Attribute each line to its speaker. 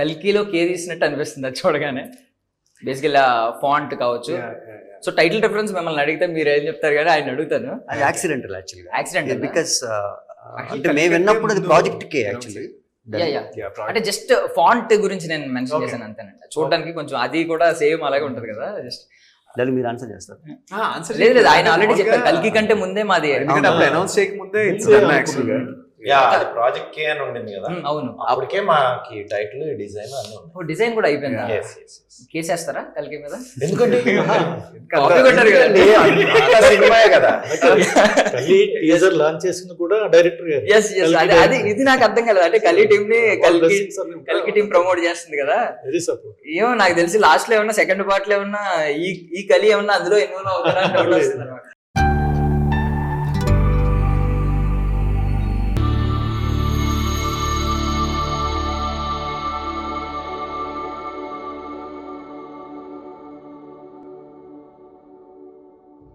Speaker 1: కల్కిలో కే తీసినట్టు అనిపిస్తుంది అది చూడగానే. బేసికల్ ఫాంట్ కావచ్చు. సో టైటిల్ రిఫరెన్స్ మిమ్మల్ని అడిగితే మీరు ఏం చెప్తారు కానీ ఆయన అడుగుతాను.
Speaker 2: అది యాక్సిడెంటల్ యాక్చువల్గా
Speaker 1: యాక్సిడెంట్
Speaker 2: బికాస్ అంటే మేము విన్నప్పుడు అది ప్రాజెక్ట్ కే యాక్చువల్లీ
Speaker 1: అంటే జస్ట్ ఫాంట్ గురించి నేను మెన్షన్. చేశాను అంతేనండి. చూడడానికి కొంచెం అది కూడా సేమ్ అలాగే ఉంటది కదా జస్ట్
Speaker 2: దాన్ని మీరు ఆన్సర్ చేస్తారు.
Speaker 1: లేదు లేదు ఆయన ఆల్రెడీ చెప్పారు. కల్కి కంటే ముందే మాది.
Speaker 3: అనౌన్స్ చేయకముందే
Speaker 4: ప్రాజెక్ట్ కే అని ఉండింది కదా.
Speaker 1: అవును.
Speaker 4: అప్పటికే మాకి టైటిల్ డిజైన్ అన్ని ఉన్నాయి.
Speaker 1: డిజైన్ కూడా అయిపోయిందా. కేసేస్తారా కల్కి మీద?
Speaker 4: ఎందుకంటే సినిమాయే కదా.
Speaker 5: టీజర్ లాంచ్ చేసింది కూడా డైరెక్టర్ గారు.
Speaker 1: ఎస్ ఎస్ అది అది ఇది నాకు అర్థం కాలేదు. అంటే కలి టీం ని కల్కి కల్కి టీం ప్రమోట్ చేస్తుంది కదా.
Speaker 5: వెరీ సపోర్ట్
Speaker 1: ఏమో నాకు తెలిసి లాస్ట్లో ఏమన్నా సెకండ్ పార్ట్లో ఏమన్నా ఈ ఈ కలి ఏమన్నా అందులో ఇన్వాల్వ్ అవుతారా